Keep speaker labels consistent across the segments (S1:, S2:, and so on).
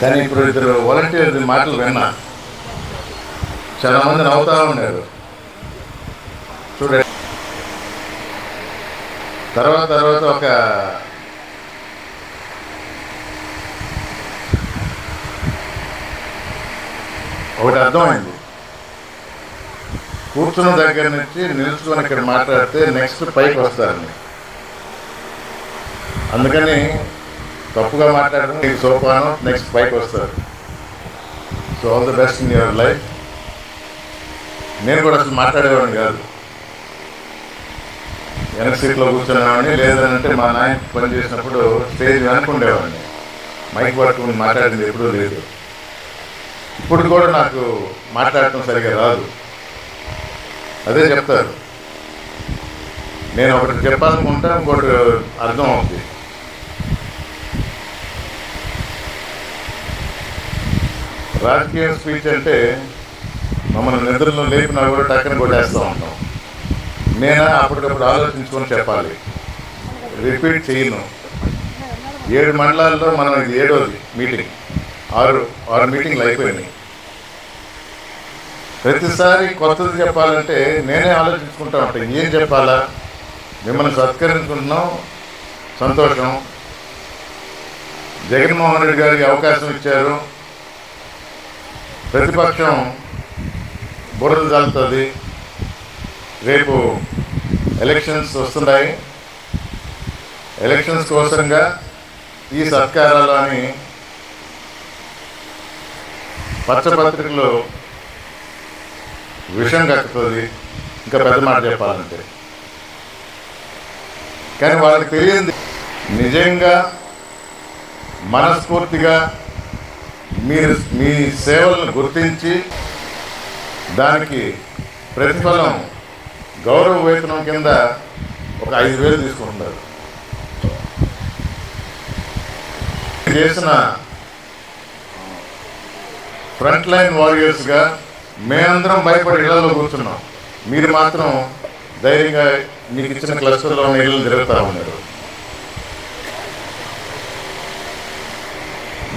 S1: కానీ ఇప్పుడు ఇద్దరు వాలంటీర్ మాటలు విన్నా. చాలా మంది నవ్వుతా ఉన్నారు. చూడండి. తర్వాత తర్వాత ఒక ఒకటి అర్థమైంది. కూర్చున్న దగ్గర నుంచి నిలుచుకొని ఇక్కడ మాట్లాడితే నెక్స్ట్ పైకి వస్తారని అందుకని తప్పుగా మాట్లాడడం నీకు సోపానం నెక్స్ట్ పైకి వస్తారు so all the best in your life నేను కూడా అసలు మాట్లాడేవాడిని కాదు. వెనక సీట్లో కూర్చునేవాడిని లేదంటే మా నాయన పని చేసినప్పుడు స్టేజ్ వెనకుండేవాడిని మైక్ పట్టుకుని మాట్లాడింది ఎప్పుడూ లేదు. ఇప్పుడు కూడా నాకు మాట్లాడటం సరిగా రాదు. అదే చెప్తారు. నేను ఒకటి చెప్పాలనుకుంటా ఇంకోటి అర్థం అవుతుంది రాజకీయ స్పీచ్ అంటే మమ్మల్ని నిద్రలో లేపినా కూడా టక్కన కొట్టేస్తూ ఉంటాం. నేనా అప్పటికప్పుడు ఆలోచించుకొని చెప్పాలి. రిపీట్ చేయను. ఏడు మండలాల్లో మనం ఇది ఏడోది మీటింగ్. ఆరు ఆరు మీటింగ్లు అయిపోయినాయి. ప్రతిసారి కొత్తది చెప్పాలంటే నేనే ఆలోచించుకుంటా ఉంటాను ఏం చెప్పాలా? మిమ్మల్ని సత్కరించుకుంటున్నాం. సంతోషం. జగన్మోహన్ రెడ్డి గారికి అవకాశం ఇచ్చారు. ప్రతిపక్షం బురద జల్లుతుంది రేపు ఎలక్షన్స్ వస్తున్నాయి. ఎలక్షన్స్ కోసంగా ఈ సత్కారాలు అని పచ్చపత్రికలో విషయం కక్కుతుంది ఇంకా పెద్ద మాట చెప్పాలంటే. కానీ వాళ్ళకి తెలియంది. నిజంగా మనస్ఫూర్తిగా మీరు మీ సేవలను గుర్తించి దానికి ప్రతిఫలం గౌరవ వేతనం కింద ఒక ఐదు వేలు తీసుకుంటున్నారు. చేసిన ఫ్రంట్ లైన్ వారియర్స్గా మేమందరం భయపడి ఇళ్ళలో కూర్చున్నాం. మీరు మాత్రం ధైర్యంగా మీకు ఇచ్చిన క్లస్టర్లో ఉన్న ఇళ్ళు తిరుగుతూ ఉన్నారు.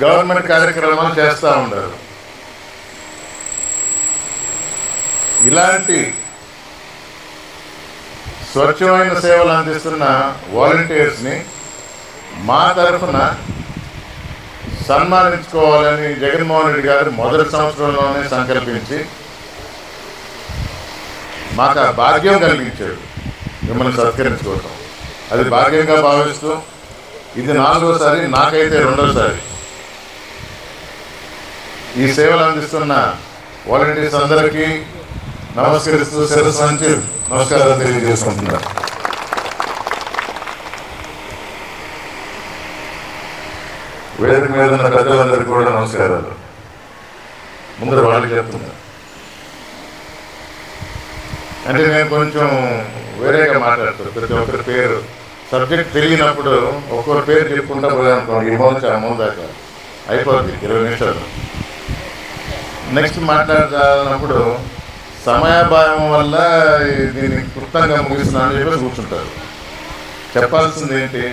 S1: గవర్నమెంట్ కార్యక్రమాలు చేస్తూ ఉంటారు ఇలాంటి స్వచ్ఛమైన సేవలు అందిస్తున్న వాలంటీర్స్ని మా తరఫున సన్మానించుకోవాలని జగన్మోహన్ రెడ్డి గారు మొదటి సంవత్సరంలోనే సంకల్పించి మాకు ఆ భాగ్యం కలిగించాడు మిమ్మల్ని సత్కరించుకోవటం. అది భాగ్యంగా భావిస్తూ ఇది నాలుగోసారి నాకైతే రెండోసారి. ఈ సేవలు అందిస్తున్న వాలంటీర్స్ అందరికీ నమస్కరిస్తూ శిరస్సు నుంచి నమస్కారాలు తెలియజేసుకుంటున్నాను వేదిక మీద ఉన్న పెద్దలందరికీ కూడా నమస్కారాలు. ముందర వాళ్ళకి చెప్తున్నా. అంటే నేను కొంచెం వేరేగా మాట్లాడతాను ప్రతి ఒక్కరి పేరు. సబ్జెక్ట్ తెలియనప్పుడు ఒక్కొక్కరి పేరు చెప్పుకుంటా పోయానుకోండి ఈ మోచి ఆ మూల దాకా. అయిపోద్ది ఇరవై నిమిషాలు. నెక్స్ట్ మాట్లాడాలన్నప్పుడు సమయాభావం వల్ల దీన్ని క్లుప్తంగా ముగిస్తున్నాను అని చెప్పేసి కూర్చుంటారు. చెప్పాల్సింది ఏంటి?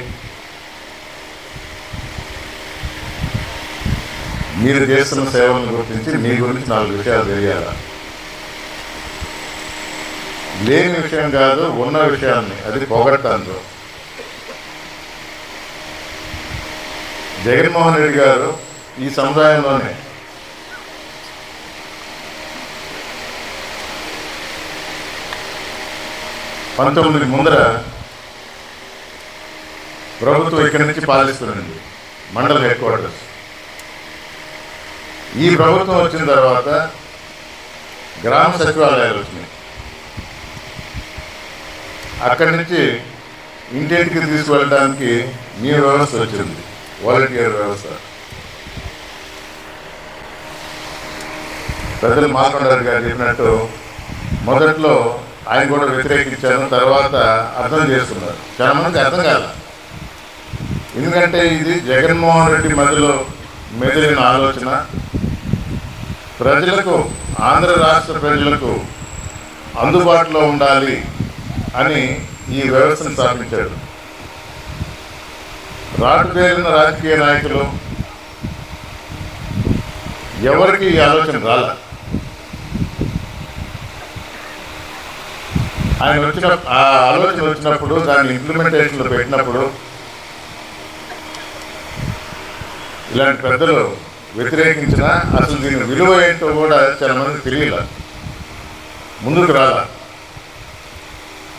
S1: మీరు చేస్తున్న సేవలను గుర్తించి మీ గురించి నాలుగు విషయాలు తెలియాలా? లేని విషయం కాదు ఉన్న విషయాన్ని అది పొగడటాను జగన్మోహన్ రెడ్డి గారు ఈ సముదాయంలోనే పంతొమ్మిది ముందర ప్రభుత్వం ఇక్కడి నుంచి పాలిస్తుంది మండల హెడ్ క్వార్టర్స్. ఈ ప్రభుత్వం వచ్చిన తర్వాత గ్రామ సచివాలయాలు వచ్చినాయి. అక్కడి నుంచి ఇంటింటికి తీసుకువెళ్ళడానికి మీ వ్యవస్థ వచ్చింది. వాలంటీర్ వ్యవస్థ. పెద్దలు మాట్లాడారు గారు చెప్పినట్టు మొదట్లో ఆయన కూడా వ్యతిరేకించాను తర్వాత అర్థం చేసుకున్నారు. చాలా మందికి అర్థం కాల. ఎందుకంటే ఇది జగన్మోహన్ రెడ్డి మధ్యలో మెదిలిన ఆలోచన. ప్రజలకు ఆంధ్ర రాష్ట్ర ప్రజలకు అందుబాటులో ఉండాలి అని ఈ వ్యవస్థను స్థాపించాడు. రాటుదేలిన రాజకీయ నాయకులు ఎవరికి ఈ ఆలోచన రాలే. ఆయన వచ్చిన ఆ ఆలోచన వచ్చినప్పుడు దాన్ని ఇంప్లిమెంటేషన్లో పెట్టినప్పుడు ఇలాంటి పెద్దలు వ్యతిరేకించిన అసలు దీని విలువ ఏంటో కూడా చాలా మంది తెలియల. ముందుకు రాల.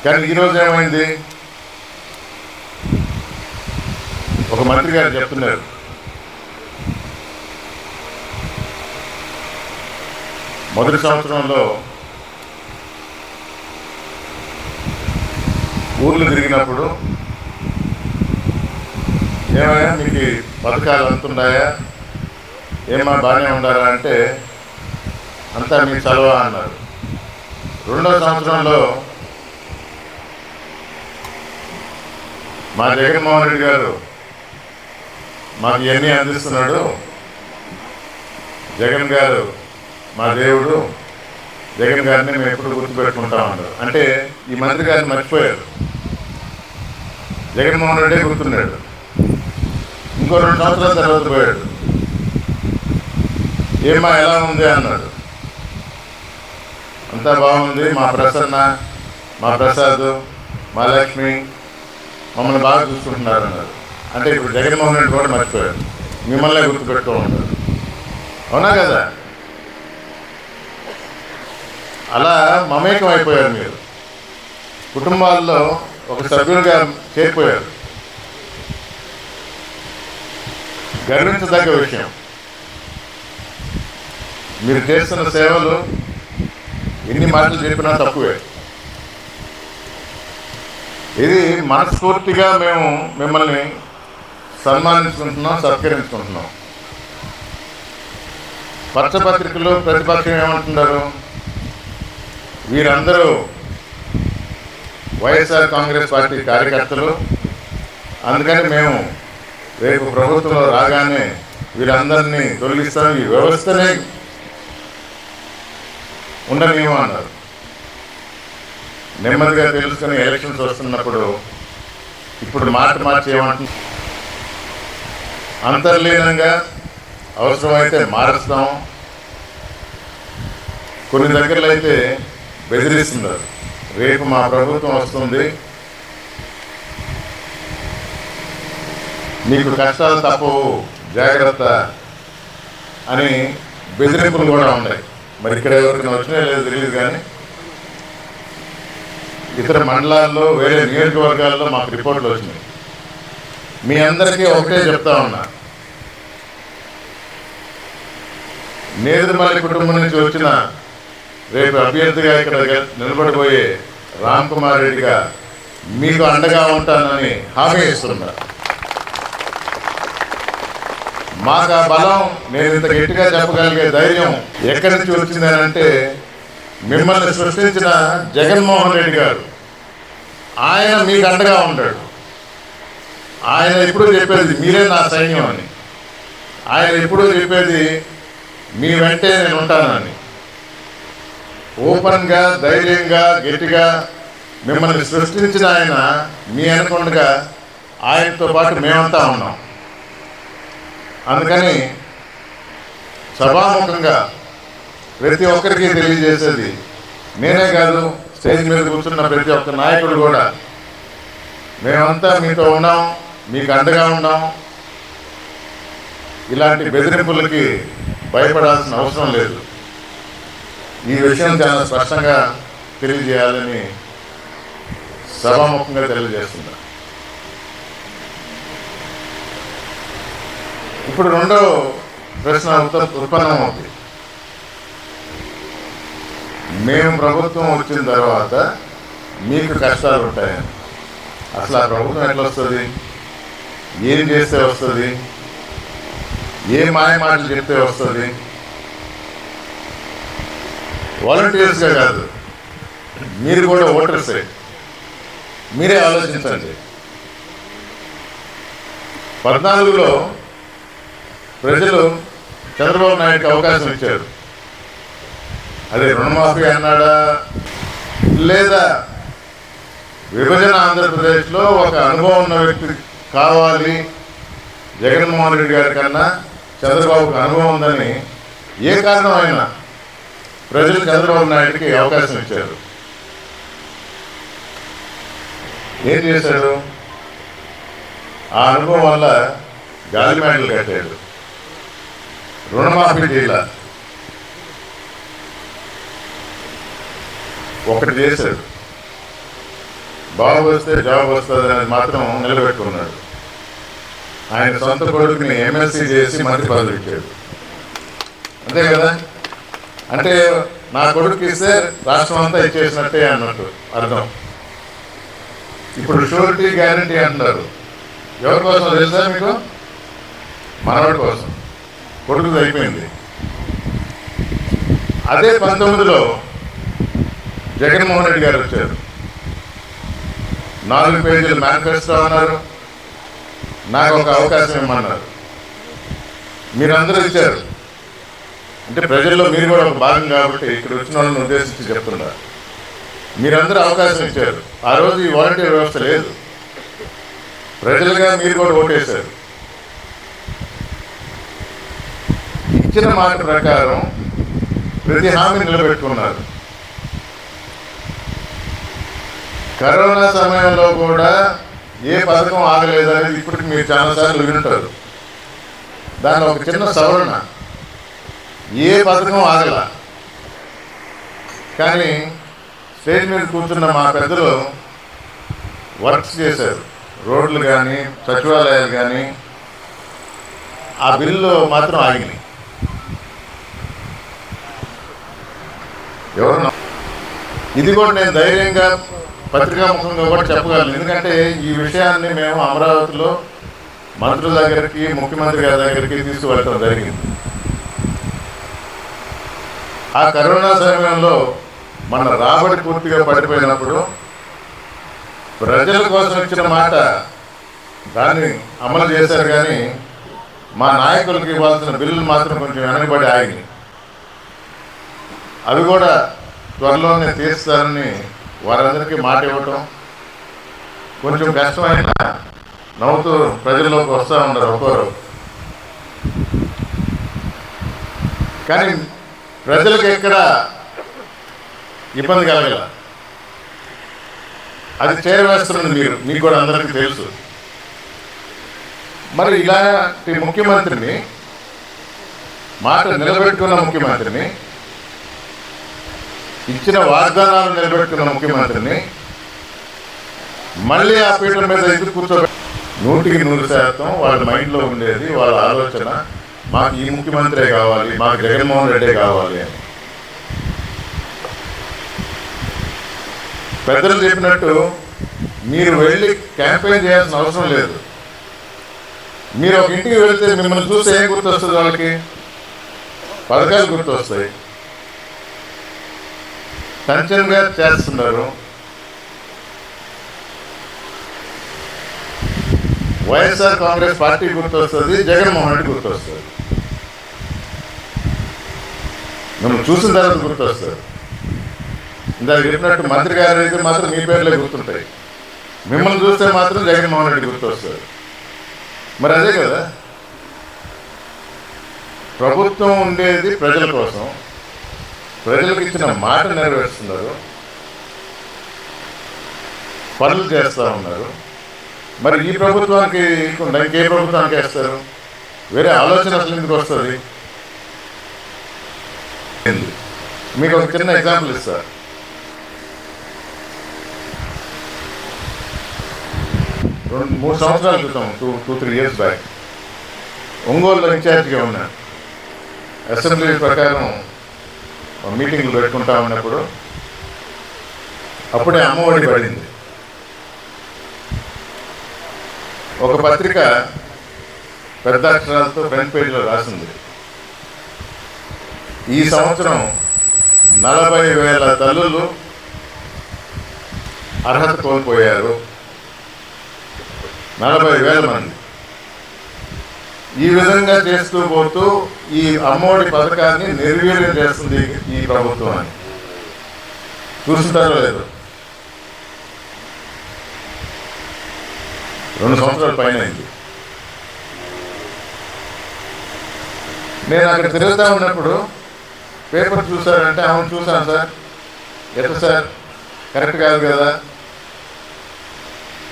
S1: కానీ ఈరోజు ఏమైంది? ఒక మంత్రి గారు చెప్తున్నారు. మొదటి సంవత్సరంలో ఊర్లు తిరిగినప్పుడు ఏమైనా మీకు పథకాలు అంతున్నాయా ఏమా బాగానే ఉండాలా అంటే అంతా మీ చదవ అన్నారు. రెండో సంవత్సరంలో మా జగన్మోహన్ రెడ్డి గారు మాకు ఇవన్నీ అందిస్తున్నాడు. జగన్ గారు మా దేవుడు. జగన్ గారిని మేము ఎప్పుడు గుర్తుపెట్టుకుంటామన్నారు అంటే ఈ మంత్రి గారిని మర్చిపోయారు. జగన్మోహన్ రెడ్డి గుర్తున్నాడు ఇంకో రెండు సంవత్సరాల తర్వాత పోయాడు. ఏమా ఎలా ఉంది అన్నాడు. అంతా బాగుంది మా ప్రసన్న మా ప్రసాద్ మా లక్ష్మి మమ్మల్ని బాగా చూసుకుంటున్నారు అన్నారు అంటే ఇప్పుడు జగన్మోహన్ రెడ్డి కూడా మర్చిపోయాడు. మిమ్మల్ని గుర్తుపెట్టుకో ఉంటారు అవునా కదా? అలా మమేకం అయిపోయారు మీరు. కుటుంబాల్లో ఒక సభ్యులుగా చేరిపోయారు గర్వించదగ్గ విషయం మీరు చేస్తున్న సేవలు ఎన్ని మాటలు చెప్పినా తక్కువే ఇది మనస్ఫూర్తిగా మేము మిమ్మల్ని సన్మానించుకుంటున్నాం సత్కరించుకుంటున్నాం పత్రికలు ప్రతిపక్షం ఏమంటున్నారు వీరందరూ వైఎస్ఆర్ కాంగ్రెస్ పార్టీ కార్యకర్తలు. అందుకని మేము రేపు ప్రభుత్వంలో రాగానే వీరందరినీ తొలగిస్తాం. ఈ వ్యవస్థనే ఉండనేమో అన్నారు. నెమ్మదిగా తెలుసుకుని ఎలక్షన్స్ వస్తున్నప్పుడు ఇప్పుడు మాట మార్చి అంతర్లీనంగా అవసరమైతే మారుస్తాం. కొన్ని దగ్గరలో అయితే బెదిరిస్తున్నారు. రేపు మా ప్రభుత్వం వస్తుంది. మీకు కష్టాలు తప్పవు జాగ్రత్త అని బెదిరింపులు కూడా ఉన్నాయి. మరి ఇక్కడ ఎవరికైనా వచ్చినా లేదు తెలియదు కానీ ఇతర మండలాల్లో వేరే నియోజకవర్గాల్లో మాకు రిపోర్ట్లు వచ్చినాయి. మీ అందరికీ ఒకటే చెప్తా ఉన్నా. నేదురుమల్లి కుటుంబం నుంచి వచ్చిన రేపు అభ్యర్థిగా ఇక్కడ నిలబడిపోయే రామ్ కుమార్ రెడ్డిగా మీకు అండగా ఉంటానని హామీ ఇస్తున్నా. మాకు ఆ బలం నేను ఇంత గట్టిగా చెప్పగలిగే ధైర్యం ఎక్కడి నుంచి వచ్చిందనంటే మిమ్మల్ని సృష్టించిన జగన్మోహన్ రెడ్డి గారు. ఆయన మీకు అండగా ఉంటాడు. ఆయన ఎప్పుడూ చెప్పేది మీరే నా సైన్యం అని. ఆయన ఎప్పుడూ చెప్పేది మీ వెంటే నేను ఉంటానని. ఓపెన్గా ధైర్యంగా గట్టిగా మిమ్మల్ని సృష్టించిన ఆయన మీ అనుకుండగా ఆయనతో పాటు మేమంతా ఉన్నాం. అందుకని సభాముఖంగా ప్రతి ఒక్కరికి తెలియజేసేది నేనే కాదు స్టేజ్ మీద కూర్చున్న ప్రతి ఒక్క నాయకుడు కూడా. మేమంతా మీతో ఉన్నాం మీకు అండగా ఉన్నాం. ఇలాంటి బెదిరింపులకి భయపడాల్సిన అవసరం లేదు. ఈ విషయం చాలా స్పష్టంగా తెలియజేయాలని సభాముఖంగా తెలియజేస్తున్నా. ఇప్పుడు రెండో ప్రశ్న ఉత్పన్నమవుతుంది మేము ప్రభుత్వం వచ్చిన తర్వాత మీకు కష్టాలు ఉంటాయని. అసలు ఆ ప్రభుత్వం ఎట్లా వస్తుంది? ఏం చేస్తే వస్తుంది? ఏ మాయ మాటలు చెప్తే వస్తుంది? వాలంటీర్స్గా కాదు. మీరు కూడా ఓటర్సే మీరే ఆలోచించండి. పద్నాలుగులో ప్రజలు చంద్రబాబు నాయుడుకి అవకాశం ఇచ్చారు. అదే రుణమాఫీ అన్నాడా? లేదా విభజన ఆంధ్రప్రదేశ్లో ఒక అనుభవం ఉన్న వ్యక్తి కావాలి? జగన్మోహన్ రెడ్డి గారి కన్నా చంద్రబాబుకు అనుభవం ఉందని ఏ కారణం అయినా ప్రజలు చంద్రబాబు నాయుడికి అవకాశం ఇచ్చారు. ఏం చేశాడు? ఆ అనుభవం వల్ల గాలి మేడలు కట్టాడు. రుణమాఫీ చేయాల. ఒకటి చేశాడు. బాబు వస్తే జాబ్ వస్తుంది అనేది మాత్రం నిలబెట్టుకున్నాడు. ఆయన సొంత కొడుకుని ఎమ్మెల్సీ చేసి మంత్రి పదవి ఇచ్చాడు. అంతే కదా? అంటే నా కొడుకు ఇస్తే రాష్ట్రం అంతా ఇచ్చేసినట్టే అన్నట్టు అర్థం. ఇప్పుడు షూరిటీ గ్యారంటీ అంటున్నారు ఎవరి కోసం తెలుసా మీకు? మనవాడి కోసం. కొడుకు అయిపోయింది అదే పంతొమ్మిదిలో జగన్మోహన్ రెడ్డి గారు వచ్చారు. నాలుగు పేజీలు మేనిఫెస్టో అన్నారు. నాకు ఒక అవకాశం ఇమ్మన్నారు. మీరందరూ ఇచ్చారు. అంటే ప్రజల్లో మీరు కూడా ఒక భాగం కాబట్టి ఇక్కడ వచ్చిన వాళ్ళని ఉద్దేశించి చెప్తున్నారు మీరందరూ అవకాశం ఇచ్చారు. ఆ రోజు ఈ వాలంటీర్ వ్యవస్థ లేదు. ప్రజలుగా మీరు కూడా ఓటేశారు. ఇచ్చిన మాట ప్రకారం ప్రతి హామీ నిలబెట్టుకున్నారు. కరోనా సమయంలో కూడా ఏ పథకం ఆగలేదు అనేది ఇప్పటికి మీరు చాలాసార్లు వింటారు. దాని ఒక చిన్న సవరణ. ఏ పథకం ఆగల. కానీ స్టేజ్ మీద కూర్చున్న మా పెద్దలు వర్క్స్ చేశారు. రోడ్లు కానీ సచివాలయాలు కానీ ఆ బిల్లు మాత్రం ఆగినాయి. ఎవరు ఇది కూడా నేను ధైర్యంగా పత్రికాముఖంగా కూడా చెప్పగలను. ఎందుకంటే ఈ విషయాన్ని మేము అమరావతిలో మంత్రుల దగ్గరికి ముఖ్యమంత్రి గారి దగ్గరికి తీసుకువెళ్ళడం జరిగింది. ఆ కరోనా సమయంలో మన రాబడి పూర్తిగా పడిపోయినప్పుడు ప్రజల కోసం ఇచ్చిన మాట దాన్ని అమలు చేశారు కానీ మా నాయకులకు ఇవ్వాల్సిన బిల్లులు మాత్రం కొంచెం వెనకబడి ఆగి అవి కూడా త్వరలోనే తీరుస్తారని వారందరికీ మాట ఇవ్వటం కొంచెం కష్టమైన నవ్వుతూ ప్రజల్లోకి వస్తూ ఉన్నారు ఒక్కోరు. కానీ ప్రజలకు ఎక్కడ ఇబ్బంది కలగల. అది చేరవేస్తున్నది మీరు మీకు కూడా అందరికీ తెలుసు. మరి ఇలాంటి ముఖ్యమంత్రిని మాట నిలబెట్టుకున్న ముఖ్యమంత్రిని ఇచ్చిన వాగ్దానాలు నిలబెట్టుకున్న ముఖ్యమంత్రిని మళ్ళీ ఆ పీఠం మీద ఎదురు కూర్చోబెట్టి నూటికి నూరు శాతం వాళ్ళ మైండ్లో ఉండేది వాళ్ళ ఆలోచన మాకు ఈ ముఖ్యమంత్రి కావాలి మాకు జగన్మోహన్ రెడ్డి కావాలి అని. పెద్దలు చెప్పినట్టు మీరు వెళ్ళి క్యాంపెయిన్ చేయాల్సిన అవసరం లేదు. మీరు ఒక ఇంటికి వెళ్తే మిమ్మల్ని చూస్తే ఏం గుర్తొస్తుంది వాళ్ళకి? పథకాలు గుర్తొస్తాయి. టెన్షన్గా చేస్తున్నారు. వైఎస్ఆర్ కాంగ్రెస్ పార్టీ గుర్తొస్తుంది జగన్మోహన్ రెడ్డి గుర్తొస్తుంది మిమ్మల్ని చూసిన తర్వాత గుర్తొస్తారు. ఇందాక చెప్పినట్టు మంత్రి గారు అయితే మాత్రం మీ పేర్లే గుర్తుంటాయి. మిమ్మల్ని చూస్తే మాత్రం జగన్మోహన్ రెడ్డి గుర్తొస్తారు. మరి అదే కదా? ప్రభుత్వం ఉండేది ప్రజల కోసం. ప్రజలకు ఇచ్చిన మాట నెరవేరుస్తున్నారు. పనులు చేస్తూ ఉన్నారు. మరి ఈ ప్రభుత్వానికి ఇంకే ప్రభుత్వానికి వేస్తారు? వేరే ఆలోచన అసలు ఎందుకు వస్తుంది ఏంది? మీకు ఒక చిన్న ఎగ్జాంపుల్ ఇస్తా. రెండు మూడు సంవత్సరాల క్రితం two to three years back ఒంగోలులో ఇన్ఛార్జ్గా ఉన్నా. అసెంబ్లీ ప్రకారం మీటింగ్లు పెట్టుకుంటా ఉన్నప్పుడు అప్పుడే అమ్మఒడి పడింది. ఒక పత్రిక పెద్ద అక్షరాలతో ఫ్రంట్ పేజీలో రాసింది. ఈ సంవత్సరం నలభై వేల తల్లులు అర్హత కోల్పోయారు. నలభై వేల మంది. ఈ విధంగా చేస్తూ పోతూ ఈ అమ్మఒడి పథకాన్ని నిర్వీర్యం చేస్తుంది ఈ ప్రభుత్వం అని. చూస్తుంటారో లేదు రెండు సంవత్సరాల పైన అయింది నేను అక్కడ తిరుగుతూ ఉన్నప్పుడు పేపర్ చూసారంటే అవును చూసాను సార్. ఎట్లా సార్? కరెక్ట్ కాదు కదా?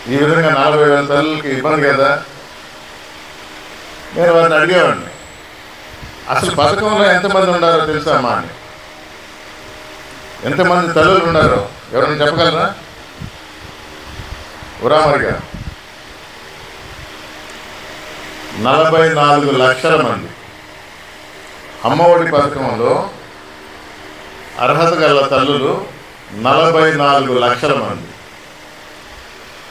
S1: ఈ విధంగా నలభై వేల తల్లులకి ఇబ్బంది కదా? నేను వారిని అడిగేవాడిని. అసలు పథకంలో ఎంతమంది ఉన్నారో తెలుసా అమ్మా అని ఎంతమంది తల్లులు ఉన్నారో ఎవరైనా చెప్పగలరా? ఉరామరిగా నలభై నాలుగు లక్షల మంది అమ్మఒడి పథకంలో అర్హత గల తల్లులు నలభై నాలుగు లక్షల మంది.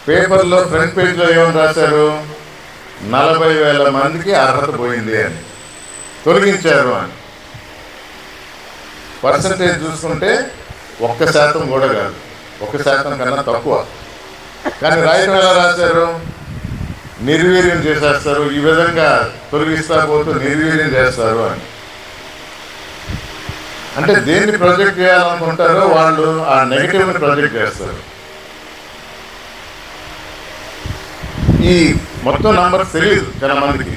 S1: పేపర్లో ఫ్రంట్ పేజ్లో ఏమని రాశారు? నలభై వేల మందికి అర్హత పోయింది అని. తొలగించారు అని. పర్సంటేజ్ చూసుకుంటే ఒక్క శాతం కూడా కాదు. ఒక శాతం కన్నా తక్కువ. కానీ రాయటం ఎలా రాశారు? నిర్వీర్యం చేసేస్తారు. ఈ విధంగా తొలగిస్తా పోతూ నిర్వీర్యం చేస్తారు అని. అంటే దేన్ని ప్రొజెక్ట్ చేయాలనుకుంటారో వాళ్ళు ఆ నెగిటివ్ని ప్రొజెక్ట్ చేస్తారు. ఈ మొత్తం నంబర్ తెలియదు చాలా మందికి.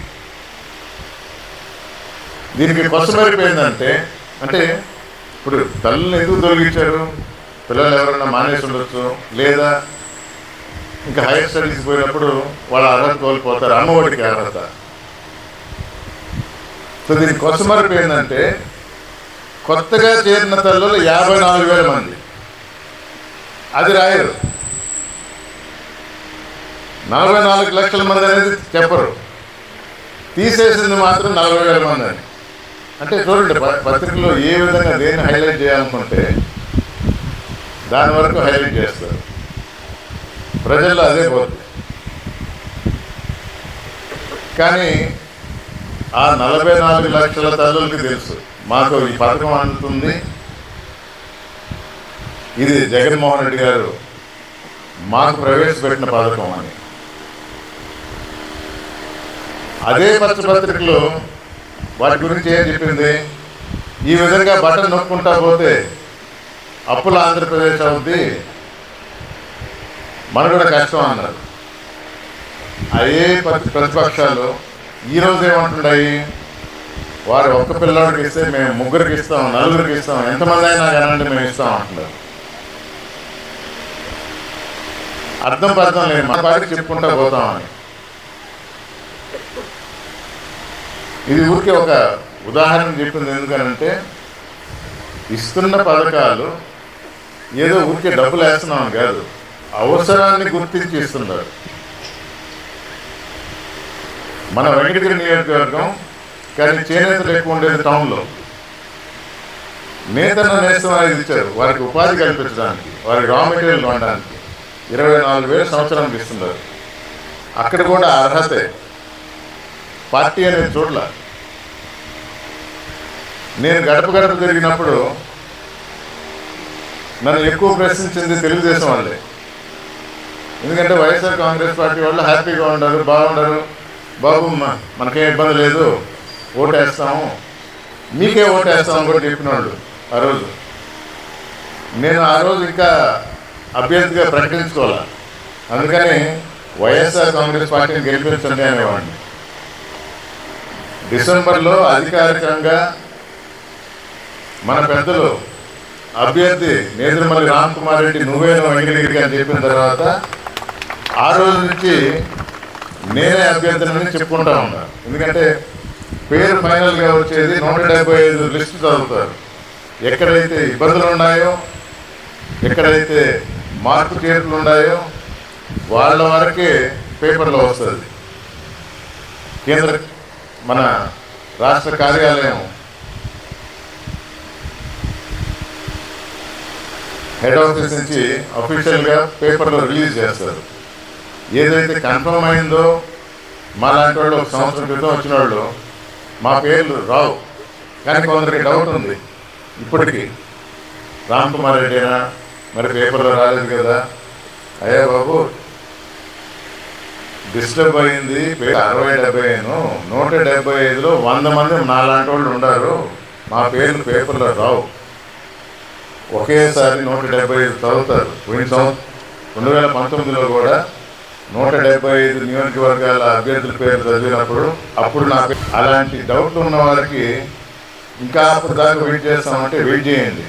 S1: దీనికి కొసమరిపోయిందంటే అంటే ఇప్పుడు తల్లిని ఎందుకు తొలగించారు? పిల్లలు ఎవరైనా మానేసి ఉండొచ్చు లేదా ఇంకా హైయర్ స్టడీస్ పోయినప్పుడు వాళ్ళ అర్హత కోల్పోతారు అమ్మఒడికి అర్హత. సో దీనికి కొసమరిపోయిందంటే కొత్తగా చేరిన తల్లులు యాభై నాలుగు వేల మంది. అది రాయరు. నలభై నాలుగు లక్షల మంది అనేది చెప్పరు. తీసేసింది మాత్రం నలభై వేల మంది అని. అంటే చూడండి పత్రికలో ఏ విధంగా దేన్ని హైలైట్ చేయాలనుకుంటే దాని వరకు హైలైట్ చేస్తారు. ప్రజల్లో అదే పోతుంది కానీ ఆ నలభై నాలుగు లక్షల తల్లులకి తెలుసు. మాకు ఈ పథకం అందుతుంది. ఇది జగన్మోహన్ రెడ్డి గారు మాకు ప్రవేశపెట్టిన పథకం అని. అదే పత్రికలో వాటి గురించి ఏం చెప్పింది? ఈ విధంగా బటన్ నొక్కుంటా పోతే అప్పుల ఆంధ్రప్రదేశ్ అవుద్ది. మన కూడా కష్టం అన్నారు. అదే ప్రతి ప్రతిపక్షాలు ఈరోజు ఏమంటున్నాయి? వారు ఒక్క పిల్లాడికి ఇస్తే మేము ముగ్గురికి ఇస్తాం నలుగురికి ఇస్తాం ఎంతమంది అయినా కానండి మేము ఇస్తాం అంటున్నారు. అర్థం పర్థం లేదు మన పాటికి చెప్పుకుంటా పోతామని. ఇది ఊరికే ఒక ఉదాహరణ చెప్పింది ఎందుకనంటే ఇస్తున్న పథకాలు ఏదో ఊరికే డబ్బులు వేస్తున్నాం కాదు అవసరాన్ని గుర్తించి ఇస్తున్నారు. మన వెంకటగిరి నియోజకవర్గం కానీ చేనేతలు ఎక్కువ ఉండేది టౌన్లో. నేతన్న నేస్తం అనేది ఇచ్చారు. వారికి ఉపాధి కల్పించడానికి వారికి రా మెటీరియల్ కొనడానికి. ఇరవై నాలుగు వేల సంవత్సరానికి ఇస్తున్నారు. అక్కడ కూడా అర్హతే పార్టీ అనేది చూడలే నేను గడప గడప జరిగినప్పుడు నన్ను ఎక్కువ ప్రశ్నించింది తెలుగుదేశం వాళ్ళే. ఎందుకంటే వైఎస్ఆర్ కాంగ్రెస్ పార్టీ వాళ్ళు హ్యాపీగా ఉండరు బాగుండరు. బాబు మనకేం ఇబ్బంది లేదు. ఓటేస్తాము మీకే ఓటేస్తామని కూడా చెప్పినాడు వాళ్ళు ఆ రోజు. నేను ఆ రోజు ఇంకా అభ్యర్థిగా ప్రకటించుకోవాలి అందుకని వైఎస్ఆర్ కాంగ్రెస్ పార్టీని గెలిపించండి అనేవాడిని. డిసెంబర్లో అధికారికంగా మన పెద్దలు అభ్యర్థి నేదురుమల్లి రామ్ కుమార్ రెడ్డి నువ్వేనో వెంకటగిరి అని చెప్పిన తర్వాత ఆ రోజు నుంచి నేనే అభ్యర్థిని చెప్పుకుంటా ఉన్నా. ఎందుకంటే పేరు ఫైనల్గా వచ్చేది నూట డెబ్బై ఐదు లిస్టు చదువుతారు. ఎక్కడైతే ఇబ్బందులు ఉన్నాయో ఎక్కడైతే మార్పు చేర్పులు ఉన్నాయో వాళ్ళ వరకే పేపర్లో వస్తుంది. కేంద్ర మన రాష్ట్ర కార్యాలయం హెడ్ ఆఫీస్ నుంచి అఫీషియల్గా పేపర్లో రిలీజ్ చేస్తారు. ఏదైతే కన్ఫర్మ్ అయిందో మా లాంటి వాళ్ళు ఒక సంవత్సరం క్రితం వచ్చిన వాళ్ళు మా పేర్లు రావు. కానీ కొందరికి డౌట్ ఉంది. ఇప్పటికీ. రామ్ కుమార్ రెడ్డినా? మరి పేపర్లో రాలేదు కదా? అయ్యా బాబు. డిస్టర్బ్ అయింది. అరవై డెబ్బై ఐదు. నూట డెబ్బై ఐదులో వంద మంది నాలాంటి వాళ్ళు ఉన్నారు మా పేర్లు పేపర్లో రావు. ఒకేసారి నూట డెబ్బై ఐదు చదువుతారు పోయిన సంవత్సరం రెండు వేల పంతొమ్మిదిలో కూడా నూట డెబ్బై ఐదు నియోజకవర్గాల అభ్యర్థుల పేరు చదివినప్పుడు అప్పుడు నాకు అలాంటి డౌట్ ఉన్న వారికి ఇంకా అప్పుడు దాకా వెయిట్ చేస్తామంటే వెయిట్ చేయండి.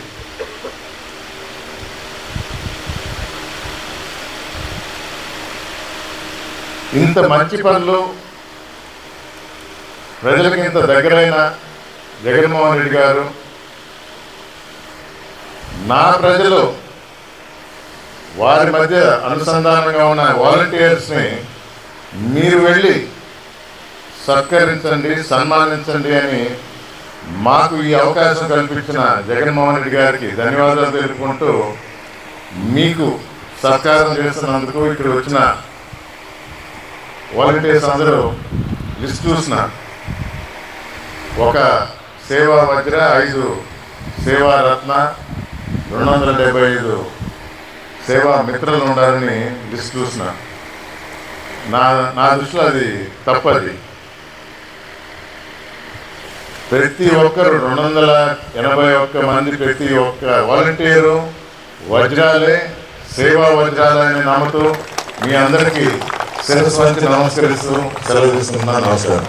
S1: ఇంత మంచి పనులు ప్రజలకు ఇంత దగ్గరైన జగన్మోహన్ రెడ్డి గారు నా ప్రజలు వారి మధ్య అనుసంధానంగా ఉన్న వాలంటీర్స్ని మీరు వెళ్ళి సత్కరించండి సన్మానించండి అని మాకు ఈ అవకాశం కల్పించిన జగన్మోహన్ రెడ్డి గారికి ధన్యవాదాలు తెలుపుకుంటూ మీకు సత్కారం చేస్తున్నందుకు ఇక్కడ వచ్చిన వాలంటీర్స్ అందరూ లిస్ట్ చూసిన ఒక సేవా వజ్ర ఐదు సేవా రత్న రెండు వందల డెబ్బై ఐదు సేవా మిత్రులు ఉండాలని లిస్ట్ చూసిన. నా నా దృష్టిలో అది తప్పది. ప్రతి ఒక్కరు రెండు వందల ఎనభై ఒక్క మంది ప్రతి ఒక్క వాలంటీరు వజ్రాలే సేవా వజ్రాలని నమ్ముతూ మీ అందరికీ శిరస్సు నమస్కరిస్తూ సెలవు తీసుకుంటున్నాను. నమస్కారం.